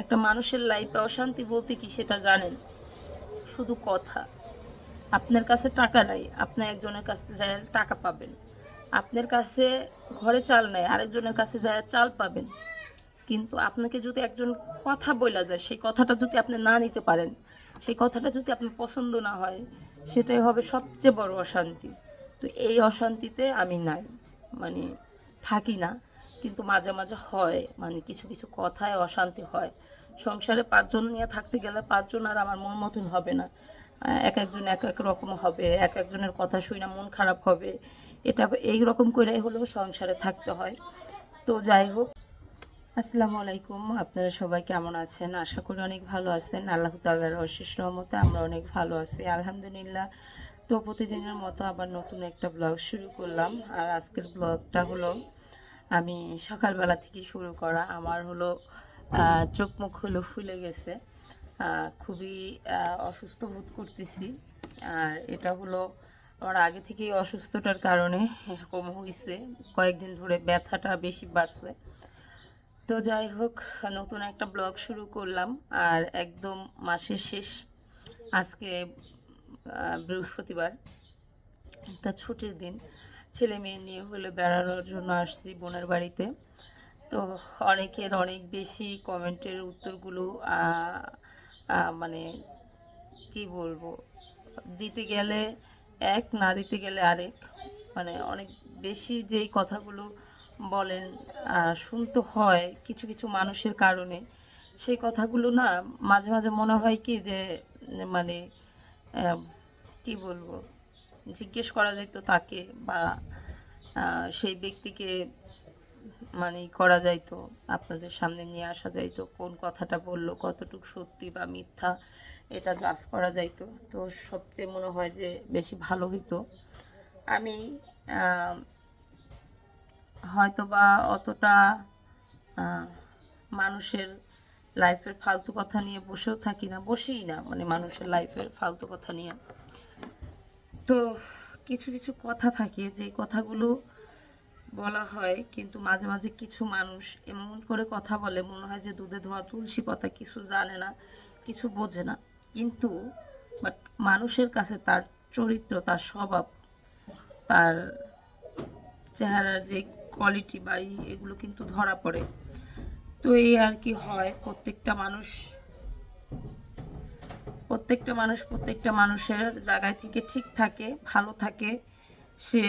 একটা মানুষের লাইফে অশান্তি বলতে কি সেটা জানেন? শুধু কথা। আপনার কাছে টাকা নাই, আপনি একজনের কাছে যায় টাকা পাবেন। আপনার কাছে ঘরে চাল নেই, আরেকজনের কাছে যায় চাল পাবেন। কিন্তু আপনাকে যদি একজন কথা বলা যায়, সেই কথাটা যদি আপনি না নিতে পারেন, সেই কথাটা যদি আপনার পছন্দ না হয়, সেটাই হবে সবচেয়ে বড় অশান্তি। তো এই অশান্তিতে আমি নাই মানে থাকি না। কিন্তু মাঝে মাঝে হয় মানে কিছু কিছু কথায় অশান্তি হয়। সংসারে পাঁচজন নিয়ে থাকতে গেলে পাঁচজন আর আমার মন মতন হবে না। এক একজন এক এক রকম হবে, এক একজনের কথা শুনে মন খারাপ হবে। এটা এই রকম করে হলেও সংসারে থাকতে হয়। তো যাই হোক। আসসালামু আলাইকুম, আপনারা সবাই কেমন আছেন? আশা করি অনেক ভালো আছেন। আল্লাহ তাল্লাহর অশেষ রহমতে আমরা অনেক ভালো আছি। আলহামদুলিল্লাহ, তো প্রতিদিনের মতো আবার নতুন একটা ব্লগ শুরু করলাম। আর আজকের ব্লগটা হলো আমি সকালবেলা থেকে শুরু করা। আমার হলো চোখ মুখ হলো ফুলে গেছে। খুবই অসুস্থ বোধ করতেছি। আর এটা হলো আমার আগে থেকেই অসুস্থতার কারণে এরকম হয়েছে কয়েকদিন ধরে ব্যথাটা বেশি বাড়ছে। তো যাই হোক, নতুন একটা ব্লগ শুরু করলাম। আর একদম মাসের শেষ, আজকে বৃহস্পতিবার, একটা ছুটির দিন। ছেলে মেয়ে নিয়ে হলে বেড়ানোর জন্য আসছি বোনের বাড়িতে। তো অনেকের অনেক বেশি কমেন্টের উত্তরগুলো মানে কি বলব, দিতে গেলে এক, না দিতে গেলে আরেক। মানে অনেক বেশি যেই কথাগুলো বলেন শুনতে হয় কিছু কিছু মানুষের কারণে, সেই কথাগুলো না মাঝে মাঝে মনে হয় কি যে মানে কি বলব জিজ্ঞেস করা যেত তাকে বা সেই ব্যক্তিকে মানে করা যাইতো আপনাদের সামনে নিয়ে আসা যাইতো কোন কথাটা বলল, কতটুকু সত্যি বা মিথ্যা, এটা জাজ করা যাইতো তো। সবচেয়ে মনে হয় যে বেশি ভালো হইতো। আমি হয়তো বা অতটা মানুষের লাইফের ফালতু কথা নিয়ে বসেও থাকি না, বসেই না মানে মানুষের লাইফের ফালতু কথা নিয়ে। তো কিছু কিছু কথা থাকে, যে কথাগুলো বলা হয়, কিন্তু মাঝে মাঝে কিছু মানুষ এমন করে কথা বলে, মনে হয় যে দুধে ধোয়া তুলসী পাতা কিছু জানে না, কিছু বোঝে না। কিন্তু বাট মানুষের কাছে তার চরিত্র, তার স্বভাব, তার চেহারার যে কোয়ালিটি বা এগুলো কিন্তু ধরা পড়ে। তো এই আর কি হয়, প্রত্যেকটা মানুষ প্রত্যেকটা মানুষ প্রত্যেকটা মানুষের জায়গায় থেকে ঠিক থাকে, ভালো থাকে, সে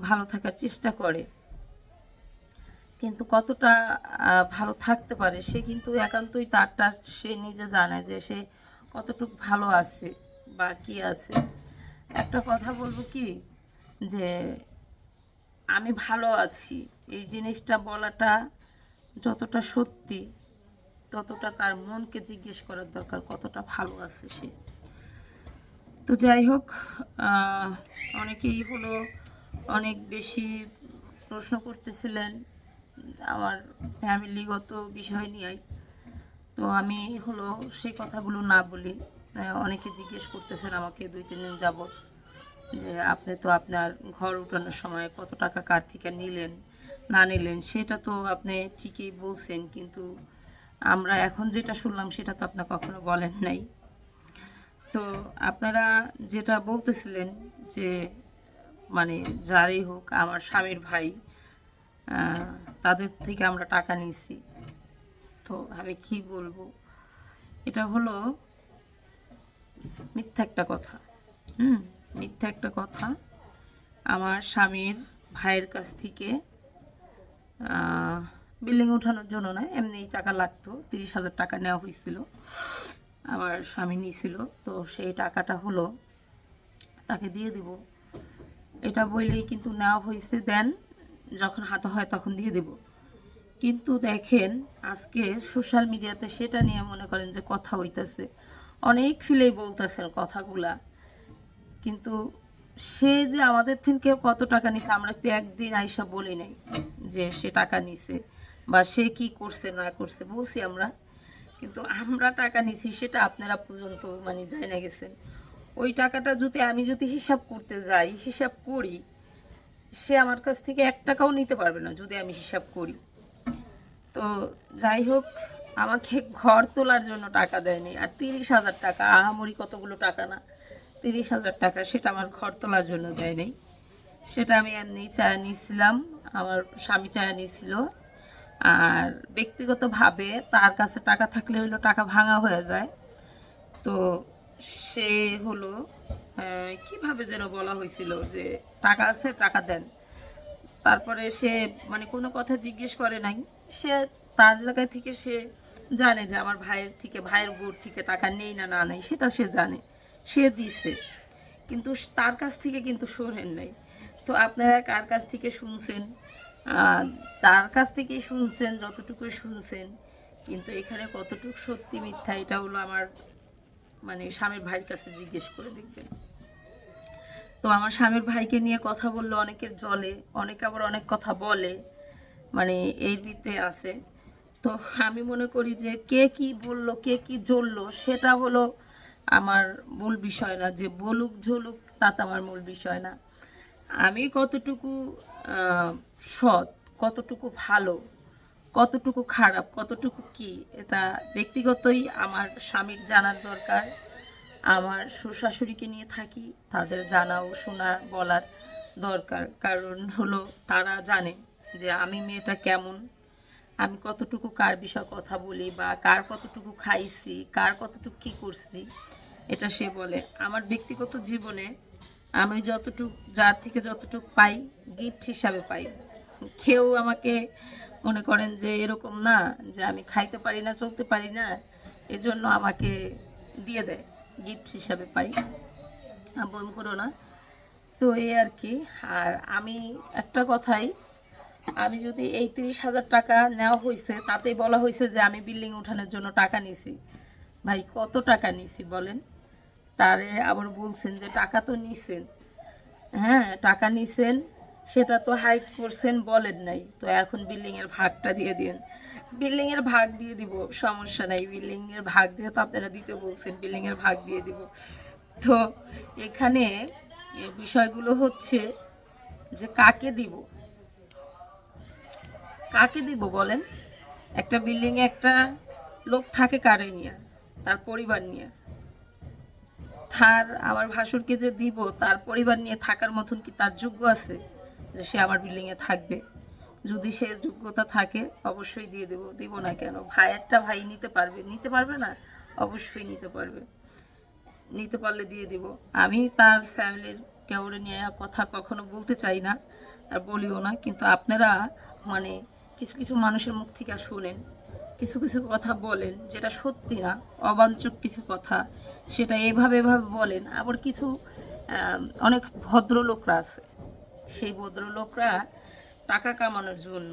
ভালো থাকার চেষ্টা করে। কিন্তু কতটা ভালো থাকতে পারে, সে কিন্তু একান্তই তারটা সে নিজে জানে যে সে কতটুকু ভালো আছে বা কি আছে। একটা কথা বলব কি? যে আমি ভালো আছি, এই জিনিসটা বলাটা যতটা সত্যি ততটা তার মনকে জিজ্ঞেস করার দরকার, কতটা ভালো আছে সে। তো যাই হোক অনেকেই হলো অনেক বেশি প্রশ্ন করতেছিলেন আমার ফ্যামিলিগত বিষয় নিয়েই তো আমি হলো সেই কথাগুলো না বলি অনেকে জিজ্ঞেস করতেছেন আমাকে দুই, তিন দিন যাবত যে আপনি তো আপনার ঘর উঠানোর সময় কত টাকা কার থেকে নিলেন, না নিলেন, সেটা তো আপনি ঠিকই বলছেন, কিন্তু আমরা এখন যেটা শুনলাম সেটা তো আপনার কখনো বলেন নাই। তো আপনারা যেটা বলতেছিলেন যে মানে যারই হোক আমার স্বামীর ভাই তাদের থেকে আমরা টাকা নিয়েছি। তো আমি কি বলব? এটা হলো মিথ্যা একটা কথা। হুম, মিথ্যা একটা কথা। আমার স্বামীর ভাইয়ের কাছ থেকে বিল্ডিং ওঠানোর জন্য না, এমনি টাকা লাগতো, তিরিশ হাজার টাকা নেওয়া হয়েছিল। আমার স্বামী নিয়েছিল তো সেই টাকাটা হলো তাকে দিয়ে দিব। এটা বললেই কিন্তু নেওয়া হয়েছে, দেন যখন হাতে হয় তখন দিয়ে দেব। কিন্তু দেখেন, আজকে সোশ্যাল মিডিয়াতে সেটা নিয়ে মনে করেন যে কথা হইতাছে। অনেক ফিলেই বলতেছেন কথাগুলা। কিন্তু সে যে আমাদের থেকে কত টাকা নিছে, আমরা তো একদিন আইসা বলি নাই যে সে টাকা নিছে। বা সে কি করছে, না করছে, বলছি আমরা। কিন্তু আমরা টাকা নিছি, সেটা আপনারা পর্যন্ত মানে যাই না গেছেন ওই টাকাটা যদি আমি যদি হিসাব করতে যাই, হিসাব করি, সে আমার কাছ থেকে এক টাকাও নিতে পারবে না যদি আমি হিসাব করি। তো যাই হোক, আমাকে ঘর তোলার জন্য টাকা দেয়নি। আর তিরিশ হাজার টাকা, আহামরি কতগুলো টাকা না? তিরিশ হাজার টাকা সেটা আমার ঘর তোলার জন্য দেয়নি। সেটা আমি এমনি চায়া নিয়েছিলাম, আমার স্বামী চায়া নিয়েছিল। আর ব্যক্তিগতভাবে তার কাছে টাকা থাকলে হলো টাকা ভাঙা হয়ে যায়। তো সে হলো কীভাবে যেন বলা হয়েছিল যে টাকা আছে, টাকা দেন। তারপরে সে মানে কোনো কথা জিজ্ঞেস করে নাই। সে তার জায়গায় থেকে সে জানে যে আমার ভাইয়ের থেকে, ভাইয়ের বোর থেকে টাকা নেই না না নেই, সেটা সে জানে, সে দিছে। কিন্তু তার কাছ থেকে কিন্তু শোনেন নাই। তো আপনারা কার কাছ থেকে শুনছেন? যার কাছ থেকেই শুনছেন যতটুকু শুনছেন, কিন্তু এখানে কতটুকু সত্যি মিথ্যা, এটা হলো আমার মানে স্বামীর ভাইয়ের কাছে জিজ্ঞেস করে দেখবেন। তো আমার স্বামীর ভাইকে নিয়ে কথা বললে অনেকের জলে অনেকে আবার অনেক কথা বলে মানে এই ভিত্তে আছে। তো আমি মনে করি যে কে কি বলল, কে কি জ্বললো, সেটা হলো আমার মূল বিষয় না। যে বলুক, ঝুলুক তাতে আমার মূল বিষয় না। আমি কতটুকু সৎ, কতটুকু ভালো, কতটুকু খারাপ, কতটুকু কি, এটা ব্যক্তিগতই আমার স্বামীর জানার দরকার। আমার শ্বশুরশাশুড়িকে নিয়ে থাকি, তাদের জানাও শোনা বলার দরকার। কারণ হলো, তারা জানে যে আমি মেয়েটা কেমন, আমি কতটুকু কার বিষয়ে কথা বলি বা কার কতটুকু খাইছি, কার কতটুকু কী করছি, এটা সে বলে। আমার ব্যক্তিগত জীবনে আমি যতটুক, যার থেকে যতটুক পাই গিফট হিসাবে পাই। কেউ আমাকে মনে করেন যে এরকম না, যে আমি খাইতে পারি না, চলতে পারি না, এজন্য আমাকে দিয়ে দেয় গিফট হিসাবে পাই। বম করো না। তো এই আর কি। আর আমি একটা কথাই, আমি যদি এই তিরিশ হাজার টাকা নেওয়া হয়েছে তাতেই বলা হয়েছে যে আমি বিল্ডিং উঠানোর জন্য টাকা নিছি। ভাই, কত টাকা নিছি বলেন? তারে আবার বলছেন যে, টাকা তো নিছেন। হ্যাঁ টাকা নিছেন, সেটা তো হাইট করছেন বলেন নাই। তো এখন বিল্ডিংয়ের ভাগটা দিয়ে দিন বিল্ডিংয়ের ভাগ দিয়ে দিব, সমস্যা নাই। বিল্ডিংয়ের ভাগ যেহেতু আপনারা দিতে বলছেন, বিল্ডিংয়ের ভাগ দিয়ে দিব। তো এখানে বিষয়গুলো হচ্ছে যে, কাকে দিব? কাকে দিব বলেন? একটা বিল্ডিংয়ে একটা লোক থাকে কারে নিয়ে? তার পরিবার নিয়ে। তার আমার ভাসুরকে যে দিব, তার পরিবার নিয়ে থাকার মতন কি তার যোগ্য আছে? যে সে আমার বিল্ডিংয়ে থাকবে। যদি সে যোগ্যতা থাকে, অবশ্যই দিয়ে দেবো। দিব না কেন? ভাইয়েরটা ভাই নিতে পারবে। নিতে পারবে না? অবশ্যই নিতে পারবে। নিতে পারলে দিয়ে দিব। আমি তার ফ্যামিলির কেউরে নিয়ে কথা কখনো বলতে চাই না আর বলিও না। কিন্তু আপনারা মানে কিছু কিছু মানুষের মুখ থেকে শোনেন, কিছু কিছু কথা বলেন যেটা সত্যি না, অবাঞ্চক কিছু কথা। সেটা এভাবে এভাবে বলেন আবার কিছু অনেক ভদ্রলোকরা আছে। সেই ভদ্রলোকরা টাকা কামানোর জন্য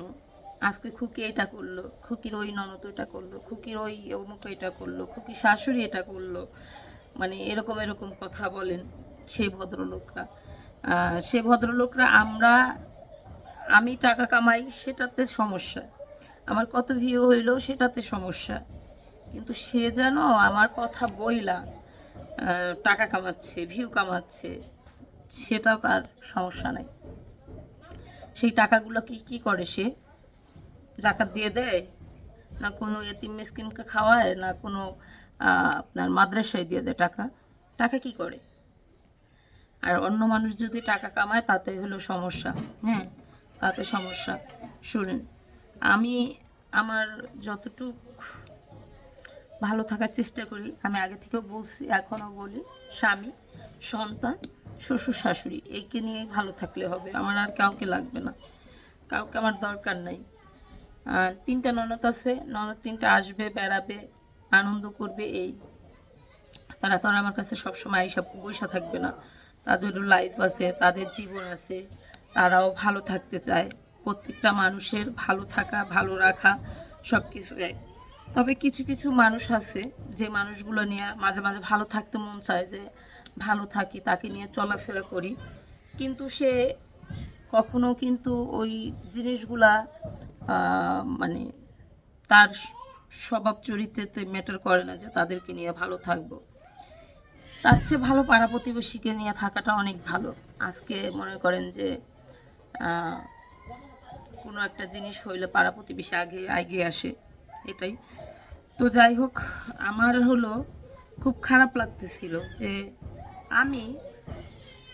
আজকে খুকি এটা করল, খুকির ওই ননদ এটা করল, খুকির ওই অমুক এটা করল, খুকির শাশুড়ি এটা করল মানে এরকম এরকম কথা বলেন সেই ভদ্রলোকরা। সে ভদ্রলোকরা আমরা, আমি টাকা কামাই সেটাতে সমস্যা। আমার কত ভিউ হইলেও সেটাতে সমস্যা। কিন্তু সে যেন আমার কথা বইলা টাকা কামাচ্ছে ভিউ কামাচ্ছে, সেটা তার সমস্যা নাই। সেই টাকাগুলো কি কি করে সে? জাকাত দিয়ে দেয়? না কোনো এতিম মিসকিনকে খাওয়ায়? না কোনো আপনার মাদ্রাসায় দিয়ে দেয় টাকা? টাকা কি করে? আর অন্য মানুষ যদি টাকা কামায়, তাতে হলো সমস্যা। হ্যাঁ তাতে সমস্যা। শুনেন, আমি আমার যতটুক ভালো থাকার চেষ্টা করি। আমি আগে থেকেও বলছি, এখনও বলি, স্বামী, সন্তান, শ্বশুর, শাশুড়ি এইকে নিয়ে ভালো থাকলে হবে। আমার আর কাউকে লাগবে না। কাউকে আমার দরকার নাই। আর তিনটা ননদ আছে, ননদ তিনটা আসবে, বেড়াবে, আনন্দ করবে, এই। তারা তো আমার কাছে সবসময় এইসব বৈশা থাকবে না। তাদেরও লাইফ আছে, তাদের জীবন আছে, তারাও ভালো থাকতে চায়। প্রত্যেকটা মানুষের ভালো থাকা, ভালো রাখা সব কিছু এক। তবে কিছু কিছু মানুষ আছে যে মানুষগুলো নিয়ে মাঝে মাঝে ভালো থাকতে মন চায় যে ভালো থাকি, তাকে নিয়ে চলাফেরা করি। কিন্তু সে কখনো কিন্তু ওই জিনিসগুলা মানে তার স্বভাব চরিত্রেতে ম্যাটার করে না যে তাদেরকে নিয়ে ভালো থাকব। তার চেয়ে ভালো পাড়া প্রতিবেশীকে নিয়ে থাকাটা অনেক ভালো। আজকে মনে করেন যে কোনো একটা জিনিস হইলে পাড়া প্রতিবেশী আগে, এগিয়ে আসে। এটাই। তো যাই হোক, আমার হলো খুব খারাপ লাগতেছিল যে আমি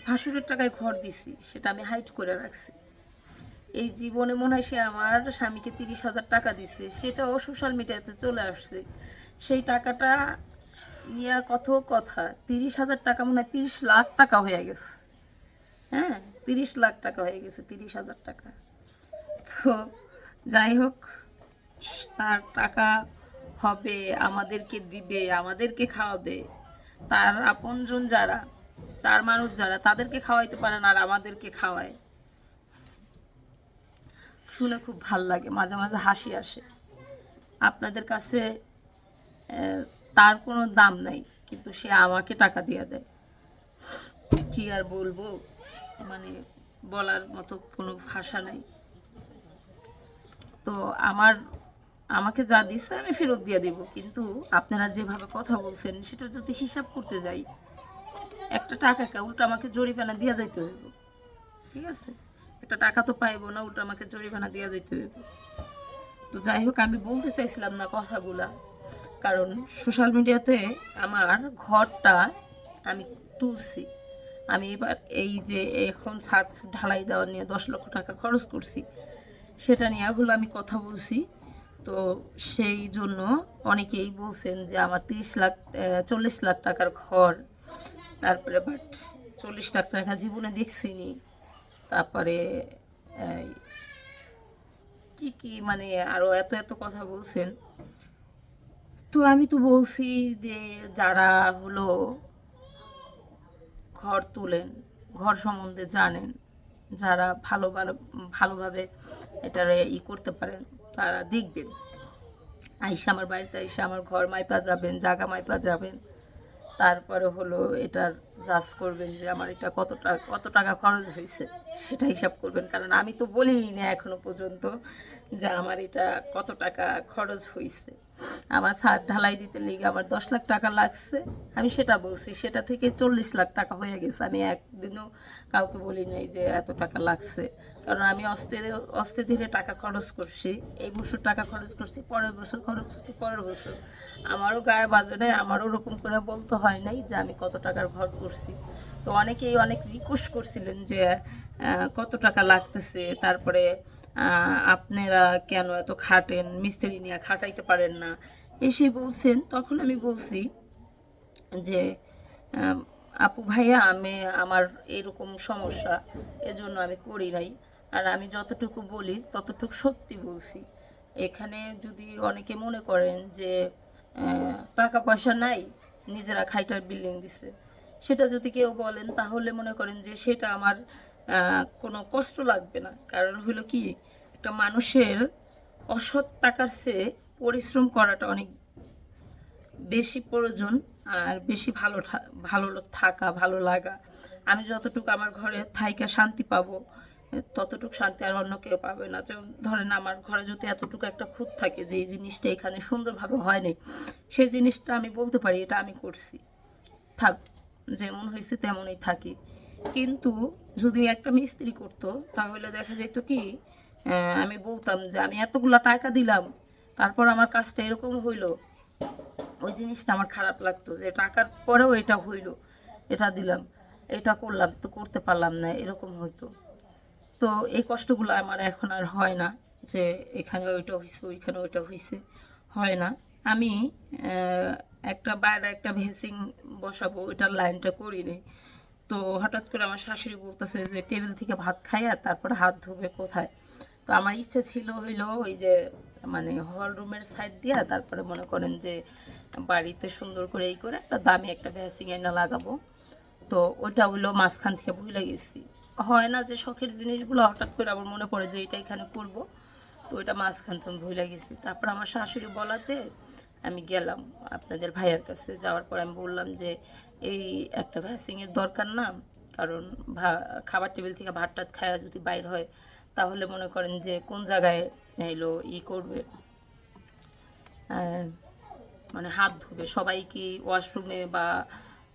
ভাসুরের টাকায় ঘর দিছি, সেটা আমি হাইট করে রাখছি। এই জীবনে মনে হয় সে আমার স্বামীকে তিরিশ হাজার টাকা দিছে, সেটাও সোশ্যাল মিডিয়াতে চলে আসছে। সেই টাকাটা নিয়ে কত কথা, তিরিশ হাজার টাকা মনে হয় তিরিশ লাখ টাকা হয়ে গেছে। হ্যাঁ তিরিশ লাখ টাকা হয়ে গেছে, তিরিশ হাজার টাকা। তো যাই হোক তার টাকা হবে, আমাদেরকে দিবে, আমাদেরকে খাওয়াবে। তার আপনজন যারা, তার মানুষ যারা, তাদেরকে খাওয়াইতে পারে না আর আমাদেরকে খাওয়ায়। শুনে খুব ভালো লাগে, মাঝে মাঝে হাসি আসে। আপনাদের কাছে তার কোনো দাম নাই, কিন্তু সে আমাকে টাকা দিয়ে দেয়। কি আর বলব? মানে বলার মতো কোনো ভাষা নাই। তো আমার আমাকে যা দিচ্ছে আমি ফেরত দিয়ে দেব। কিন্তু আপনারা যেভাবে কথা বলছেন সেটা যদি হিসাব করতে যাই, একটা টাকাকে উল্টো আমাকে জরিমানা দিয়ে যাইতে হইব। ঠিক আছে? একটা টাকা তো পাইবো না, উল্টো আমাকে জরিমানা দিয়ে যাইতে হইব। তো যাই হোক, আমি বলতে চাইছিলাম না কথাগুলা। কারণ সোশ্যাল মিডিয়াতে আমার ঘরটা আমি তুলছি। আমি এবার এই যে এখন ছাদ ঢালাই দেওয়া নিয়ে দশ লক্ষ টাকা খরচ করছি, সেটা নিয়ে হলো আমি কথা বলছি। তো সেই জন্য অনেকেই বলছেন যে আমার তিরিশ লাখ চল্লিশ লাখ টাকার ঘর। তারপরে বাট চল্লিশ লাখ টাকা জীবনে দেখছিনি। তারপরে কি কি মানে আরও এত এত কথা বলছেন। তো আমি তো বলছি যে যারা হলো ঘর তোলেন, ঘর সম্বন্ধে জানেন যারা ভালো ভালো ভালোভাবে এটার ই করতে পারেন, তারা দেখবেন। আইসা আমার বাড়িতে আইসা আমার ঘর মাইপা যাবেন, জাগা মাইপা যাবেন। তারপরে হলো এটার জাজ করবেন যে আমার এটা কত টাকা কত টাকা খরচ হয়েছে সেটা হিসাব করবেন। কারণ আমি তো বলিই না এখনও পর্যন্ত যে আমার এটা কত টাকা খরচ হয়েছে আমার ছাদ ঢালাই দিতে লেগে আমার দশ লাখ টাকা লাগছে, আমি সেটা বলছি, সেটা থেকে চল্লিশ লাখ টাকা হয়ে গেছে। আমি একদিনও কাউকে বলি নাই যে এত টাকা লাগছে। কারণ আমি অস্তে অস্তে ধীরে টাকা খরচ করছি, এই বছর টাকা খরচ করছি, পরের বছর খরচ করছি পরের বছর। আমারও গায়ে বাজে নাই, আমারও ওরকম করে বলতে হয় নাই যে আমি কত টাকার ঘর করছি। তো অনেকেই অনেক রিকোয়েস্ট করছিলেন যে কত টাকা লাগতেছে? তারপরে আপনারা কেন এত খাটেন? মিস্ত্রি নিয়ে খাটাইতে পারেন না। এসে বলছেন, তখন আমি বলছি যে আপু ভাইয়া, আমি আমার এরকম সমস্যা, এজন্য আমি করি নাই। আর আমি যতটুকু বলি, ততটুকু সত্যি বলছি। এখানে যদি অনেকে মনে করেন যে টাকা পয়সা নাই, নিজেরা খাইটার বিল্ডিং দিছে। সেটা যদি কেউ বলেন, তাহলে মনে করেন যে সেটা আমার কোনো কষ্ট লাগবে না। কারণ হলো কি, একটা মানুষের অসৎ টাকার চেয়ে পরিশ্রম করাটা অনেক বেশি প্রয়োজন আর বেশি ভালো ভালো থাকা, ভালো লাগা। আমি যতটুকু আমার ঘরে থাইকা শান্তি পাবো, ততটুকু শান্তি আর অন্য কেউ পাবে না। যেমন ধরেন আমার ঘরে যদি এতটুকু একটা খুঁত থাকে যে এই জিনিসটা এখানে সুন্দরভাবে হয়নি সেই জিনিসটা আমি বলতে পারি, এটা আমি করছি। থাক। যেমন হয়েছে তেমনই থাকি। কিন্তু যদি একটা মিস্ত্রি করতো, তাহলে দেখা যেত কি আমি বলতাম যে, আমি এতগুলা টাকা দিলাম, তারপর আমার কাজটা এরকম হইল। ওই জিনিসটা আমার খারাপ লাগতো যে, টাকার পরেও এটা হইল, এটা দিলাম, এটা করলাম, তো করতে পারলাম না, এরকম হইতো। তো এই কষ্টগুলো আমার এখন আর হয় না যে, এখানে ওইটা হয়েছে ওইখানে ওইটা হয়েছে হয় না। আমি একটা বাইরে একটা ভেসিং বসাবো, ওইটার লাইনটা করি নি তো হঠাৎ করে আমার শাশুড়ি বলতেছে যে, টেবিল থেকে ভাত খাই আর তারপরে হাত ধোবে কোথায়? তো আমার ইচ্ছে ছিল হইল ওই যে মানে হল রুমের সাইড দিয়া তারপরে মনে করেন যে, বাড়িতে সুন্দর করে এই করে একটা দামি একটা ভ্যাসিং এনে লাগাবো। তো ওইটা হইল মাঝখান থেকে ভুলে গেছি। হয় না যে শখের জিনিসগুলো হঠাৎ করে আবার মনে পড়ে যে, এটা এখানে করব? তো ওইটা মাঝখান থেকে ভুলে গেছি। তারপর আমার শাশুড়ি বলাতে আমি গেলাম আপনাদের ভাইয়ের কাছে। যাওয়ার পর আমি বললাম যে, এই একটা ভ্যাসিংয়ের দরকার না। কারণ ভা- খাবার টেবিল থেকে ভাত টাত খাওয়া যদি বাইর হয়, তাহলে মনে করেন যে কোন জায়গায় এলো ই করবে। মানে হাত ধোবে। সবাই কি ওয়াশরুমে বা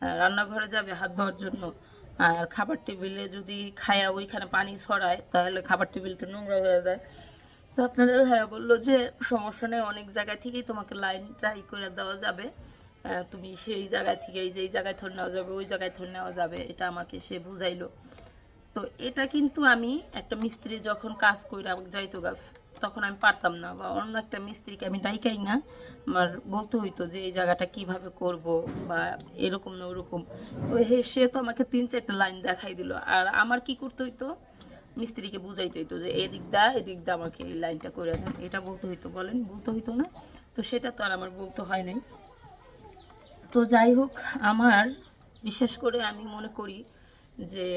রান্নাঘরে যাবে হাত ধোয়ার জন্য? আর খাবার টেবিলে যদি খায়া ওইখানে পানি ছড়ায়, তাহলে খাবার টেবিলটা নোংরা হয়ে যায়। তো আপনাদের ভাইয়া বলল যে, সমস্যা নেই, অনেক জায়গা থেকেই তোমাকে লাইন ট্রাই করে দেওয়া যাবে। তুমি সেই জায়গা থেকে এই যে এই জায়গায় ধরে নেওয়া যাবে, ওই জায়গায় ধরে নেওয়া যাবে, এটা আমাকে সে বুঝাইলো। তো এটা কিন্তু আমি একটা মিস্ত্রি যখন কাজ করে যাইতো গা, তখন আমি পারতাম না, বা অন্য একটা মিস্ত্রিকে আমি ডাইকাই না। আমার বলতে হইতো যে, এই জায়গাটা কীভাবে করব, বা এরকম না ওরকম। তো সে তো আমাকে তিন চারটা লাইন দেখাই দিল। আর আমার কি করতে হইতো মিস্ত্রিকে বুঝাইতে হইতো যে এদিক দা এদিক দা আমাকে এই লাইনটা করে দেন। এটা বলতে হইতো, বলেন, বলতে হইতো না। তো সেটা তো আর আমার বলতে হয় নাই। তো যাই হোক, আমার বিশেষ করে আমি মনে করি যে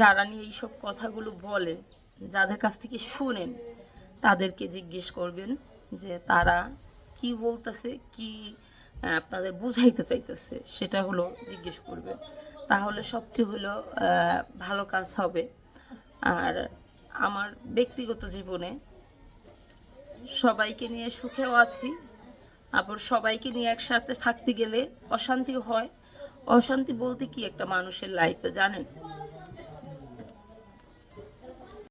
যারা নিয়ে এইসব কথাগুলো বলে, যাদের কাছ থেকে শুনেন, তাদেরকে জিজ্ঞেস করবেন যে তারা কি বলতেছে, কি আপনাদের বুঝাইতে চাইতেছে, সেটা হলো জিজ্ঞেস করবেন। তাহলে সবচেয়ে হলো ভালো কাজ হবে। আর আমার ব্যক্তিগত জীবনে সবাইকে নিয়ে সুখেও আছি। আবার সবাইকে নিয়ে একসাথে থাকতে গেলে অশান্তিও হয়। অশান্তি বলতে কি একটা মানুষের লাইফে জানেন?